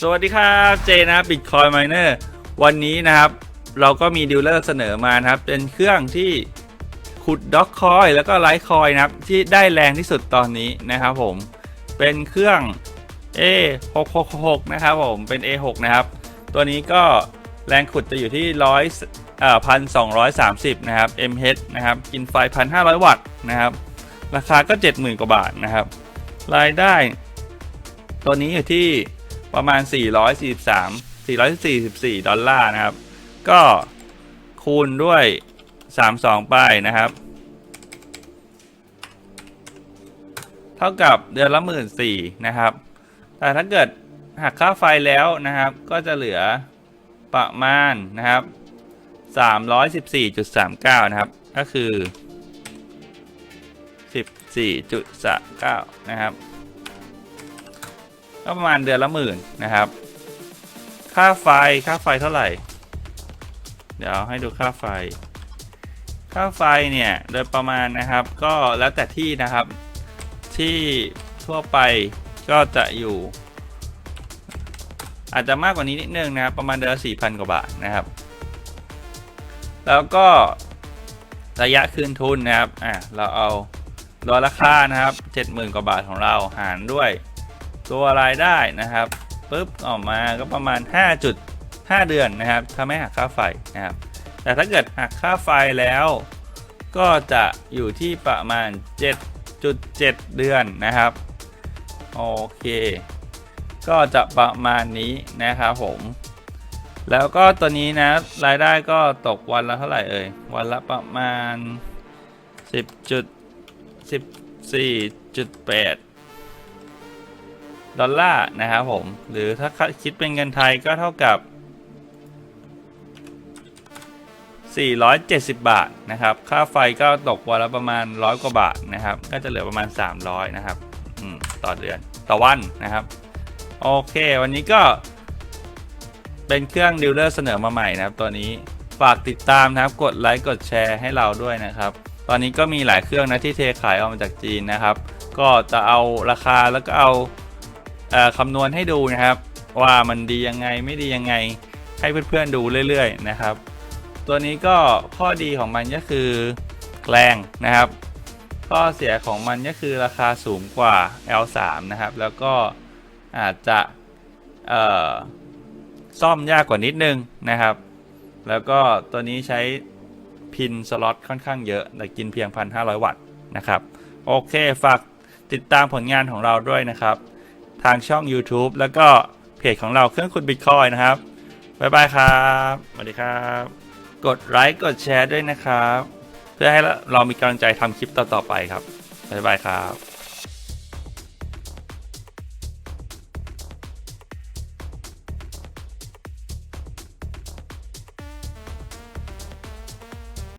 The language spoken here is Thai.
สวัสดีครับเจนะครับ Bitcoin Miner วันนี้นะครับ เราก็มีดีลเลอร์เสนอมานะครับ เป็นเครื่องที่ขุดด็อกคอยแล้วก็ไลท์คอยนะครับ ที่ได้แรงที่สุดตอนนี้นะครับผม เป็นเครื่อง A666 นะครับผมเป็น A6 นะครับ ตัวนี้ก็แรงขุดจะอยู่ที่ร้อยเอ่อพันสองร้อยสามสิบนะครับ mH นะครับกินไฟพันห้าร้อยวัตต์นะครับ ราคาก็เจ็ดหมื่นกว่าบาทนะครับ รายได้ ตัวนี้อยู่ที่ ประมาณ 443 444 ดอลลาร์นะครับ ก็คูณด้วย 32 ไปนะครับ เท่ากับเดือนละหมื่นสี่นะครับ แต่ถ้าเกิดหักค่าไฟแล้วนะครับ ก็จะเหลือประมาณนะครับ 314.39 นะครับ ก็คือ 14.39 นะครับ ก็ประมาณเดือนละหมื่นนะครับ ค่าไฟค่าไฟเท่าไหร่ เดี๋ยวให้ดูค่าไฟ ค่าไฟเนี่ยโดยประมาณนะครับ ก็แล้วแต่ที่นะครับ ที่ทั่วไปก็จะอยู่ อาจจะมากกว่านี้นิดนึงนะครับ ประมาณเดือนละสี่พันกว่าบาทนะครับ แล้วก็ระยะคืนทุนนะครับ อะ เราเอารอราคานะครับเจ็ดหมื่นกว่าบาทของเราหารด้วย ตัวรายได้นะครับปุ๊บออกมาก็ประมาณ 5.5 เดือนนะครับถ้าไม่หักค่าไฟนะครับ แต่ถ้าเกิดหักค่าไฟแล้ว ก็จะอยู่ที่ประมาณ 7.7 เดือนนะครับโอเค ก็จะประมาณนี้นะครับผม แล้วก็ตัวนี้นะรายได้ก็ตกวันละเท่าไหร่เอ่ยวันละประมาณ 10จุ ดอลลาร์นะครับผม หรือถ้าคิดเป็นเงินไทยก็เท่ากับ 470 บาทนะครับ ค่าไฟก็ตกวันละประมาณ 100 กว่าบาทนะครับ ก็จะเหลือประมาณ 300 นะครับต่อเดือนต่อวันนะครับ โอเค วันนี้ก็ เป็นเครื่องดิวเลอร์เสนอมาใหม่นะครับ ตัวนี้ฝากติดตามนะครับ กดไลค์กดแชร์ให้เราด้วยนะครับ ตอนนี้ก็มีหลายเครื่องนะที่เทขายออกมาจากจีนนะครับ ก็จะเอาราคาแล้วก็เอา คำนวณให้ดูนะครับ ว่ามันดียังไงไม่ดียังไงให้เพื่อนๆดูเรื่อยๆนะครับ ตัวนี้ก็ข้อดีของมันก็คือแรงนะครับ ข้อเสียของมันก็คือราคาสูงกว่า L3 นะครับ แล้วก็อาจจะเออซ่อมยากกว่านิดนึงนะครับ แล้วก็ตัวนี้ใช้พินสล็อตค่อนข้างเยอะ แต่กินเพียง 1,500 วัตต์นะครับ โอเค ฝากติดตามผลงานของเราด้วยนะครับ ทางช่อง YouTube แล้วก็เพจของเราเครื่องคุณบิตคอยนะครับบ๊ายบายครับสวัสดีครับ กดไลค์กดแชร์ด้วยนะครับ เพื่อให้เรามีกำลังใจทำคลิปต่อๆไปครับบ๊ายบายครับ